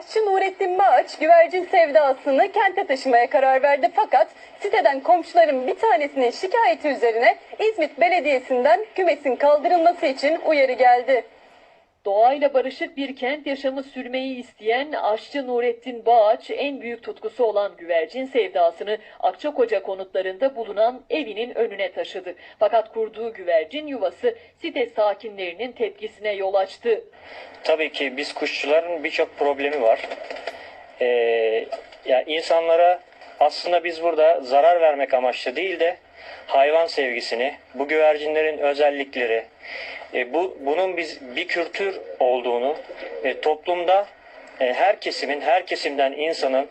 Aşçı Nurettin Bağaç güvercin sevdasını kente taşımaya karar verdi fakat siteden komşuların bir tanesinin şikayeti üzerine İzmit Belediyesi'nden kümesin kaldırılması için uyarı geldi. Doğayla barışık bir kent yaşamı sürmeyi isteyen aşçı Nurettin Bağaç en büyük tutkusu olan güvercin sevdasını Akçakoca konutlarında bulunan evinin önüne taşıdı. Fakat kurduğu güvercin yuvası site sakinlerinin tepkisine yol açtı. Tabii ki biz kuşçuların birçok problemi var. Ee, ya insanlara aslında biz burada zarar vermek amaçlı değil de hayvan sevgisini, bu güvercinlerin özellikleri, e, bu bunun biz bir kültür olduğunu e, toplumda e, her kesimin, her kesimden insanın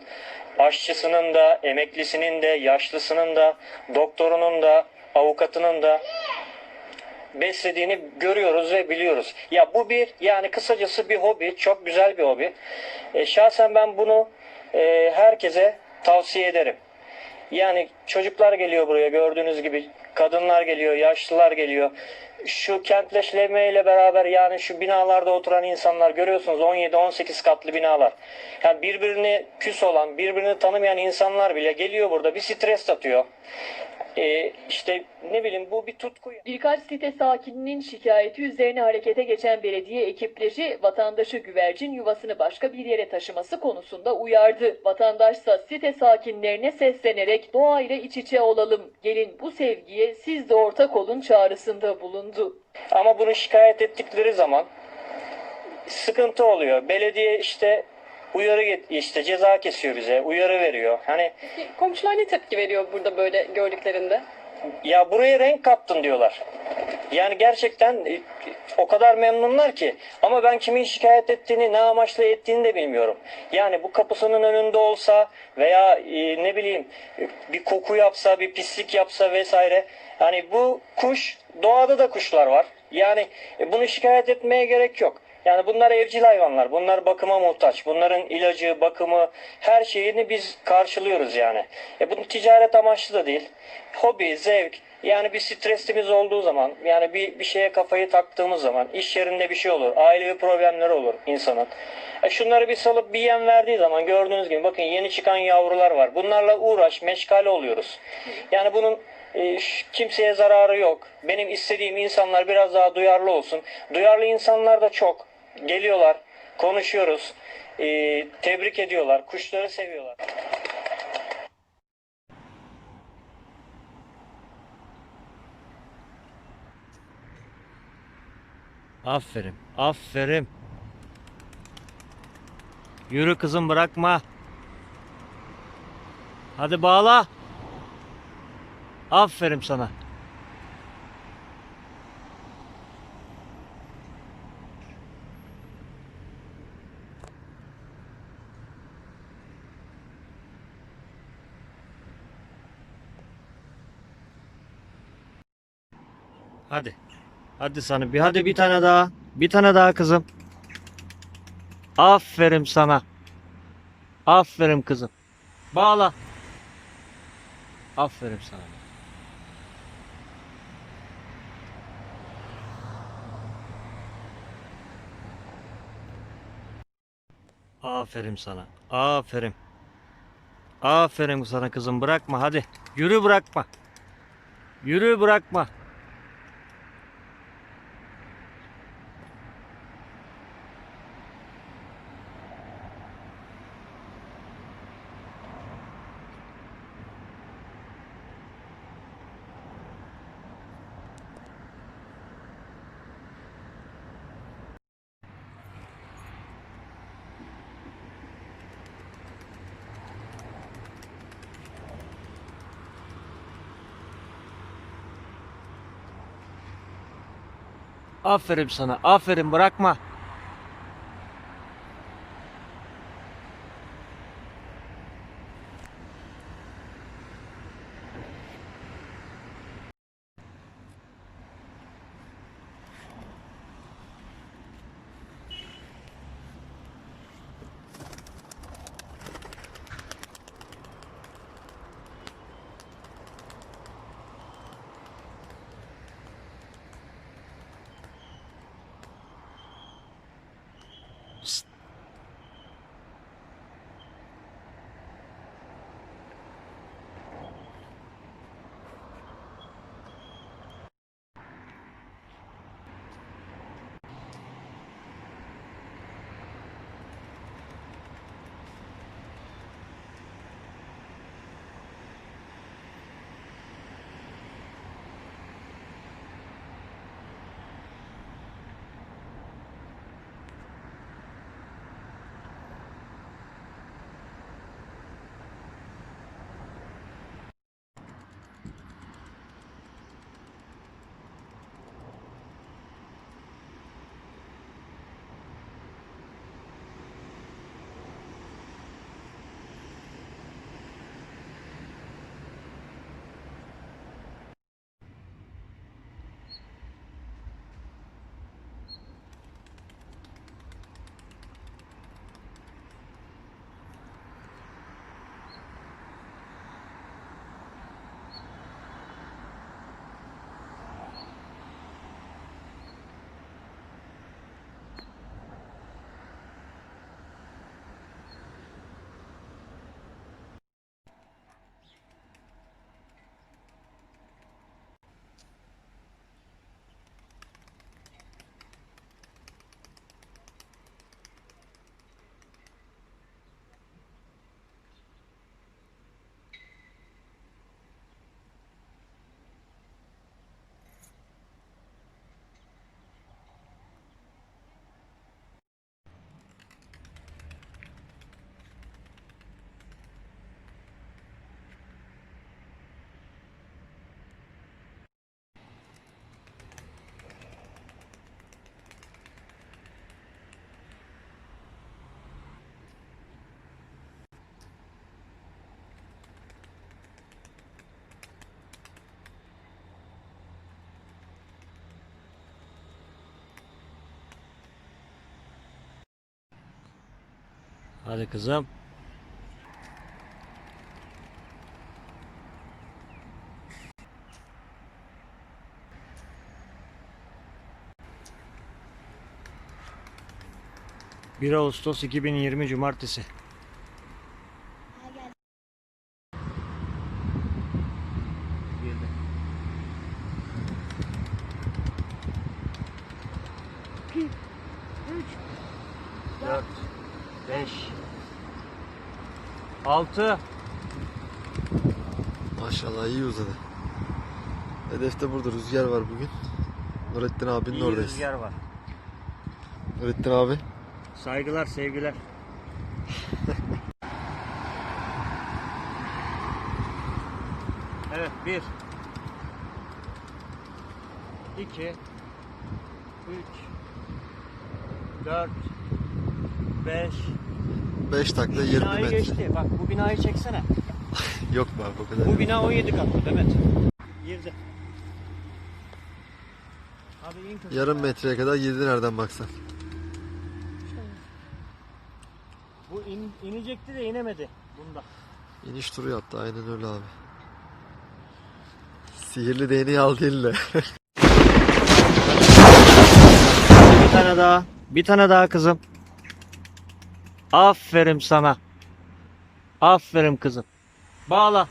aşçısının da, emeklisinin de, yaşlısının da, doktorunun da, avukatının da beslediğini görüyoruz ve biliyoruz. Ya bu bir yani kısacası bir hobi, çok güzel bir hobi. E, şahsen ben bunu e, herkese tavsiye ederim. Yani çocuklar geliyor buraya gördüğünüz gibi kadınlar geliyor, yaşlılar geliyor. Şu kentleşmeyle beraber yani şu binalarda oturan insanlar görüyorsunuz 17-18 katlı binalar. Yani birbirini küs olan, birbirini tanımayan insanlar bile geliyor burada bir stres atıyor. E, işte ne bileyim bu bir tutku. Birkaç site sakininin şikayeti üzerine harekete geçen belediye ekipleri vatandaşı güvercin yuvasını başka bir yere taşıması konusunda uyardı. Vatandaşsa site sakinlerine seslenerek doğayla iç içe olalım, gelin bu sevgiye siz de ortak olun çağrısında bulundu. Ama bunu şikayet ettikleri zaman sıkıntı oluyor. Belediye işte uyarı get- işte ceza kesiyor bize, uyarı veriyor. Hani Komşular ne tepki veriyor burada böyle gördüklerinde? ya buraya renk kattın diyorlar. Yani gerçekten e, o kadar memnunlar ki ama ben kimin şikayet ettiğini ne amaçla ettiğini de bilmiyorum. Yani bu kapısının önünde olsa veya e, ne bileyim e, bir koku yapsa bir pislik yapsa vesaire. Yani bu kuş doğada da kuşlar var. Yani e, bunu şikayet etmeye gerek yok. Yani bunlar evcil hayvanlar. Bunlar bakıma muhtaç. Bunların ilacı, bakımı, her şeyini biz karşılıyoruz yani. E bunun ticaret amaçlı da değil. Hobi, zevk. Yani bir stresimiz olduğu zaman, yani bir, bir şeye kafayı taktığımız zaman, iş yerinde bir şey olur, ailevi problemleri olur insanın. E şunları bir salıp bir yem verdiği zaman gördüğünüz gibi bakın yeni çıkan yavrular var. Bunlarla uğraş, meşgale oluyoruz. Yani bunun e, kimseye zararı yok. Benim istediğim insanlar biraz daha duyarlı olsun. Duyarlı insanlar da çok. Geliyorlar, konuşuyoruz, e, tebrik ediyorlar, kuşları seviyorlar. Aferin. Aferin. Yürü kızım bırakma. Hadi bağla. Aferin sana. Hadi. Hadi sana bir hadi bir tane daha. Bir tane daha kızım. Aferin sana. Aferin kızım. Bağla. Aferin sana. Aferin sana. Aferin. Aferin sana kızım bırakma hadi. Yürü bırakma. Yürü bırakma. Aferin sana. Aferin bırakma. Hadi kızım. ...1 Ağustos 2020 Cumartesi. Girdi. 2 3 4 5 6 Maşallah iyi uzadı. Hedefte burada rüzgar var bugün. Nurettin abinin İyi oradayız. rüzgar var. Nurettin abi. Saygılar, sevgiler. evet, bir. iki, üç, dört, beş. 5 takla 20 Binayı metre. geçti. Bak bu binayı çeksene. Yok mu abi o kadar? Bu yok. bina 17 katlı Demet. Girdi. Hadi in kızım. Yarım metreye kadar girdi nereden baksan. Bu in, inecekti de inemedi bunda. İniş turu yaptı aynen öyle abi. Sihirli değneği aldı eline. Bir tane daha. Bir tane daha kızım. Aferin sana. Aferin kızım. Bağla.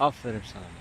Aferin sana.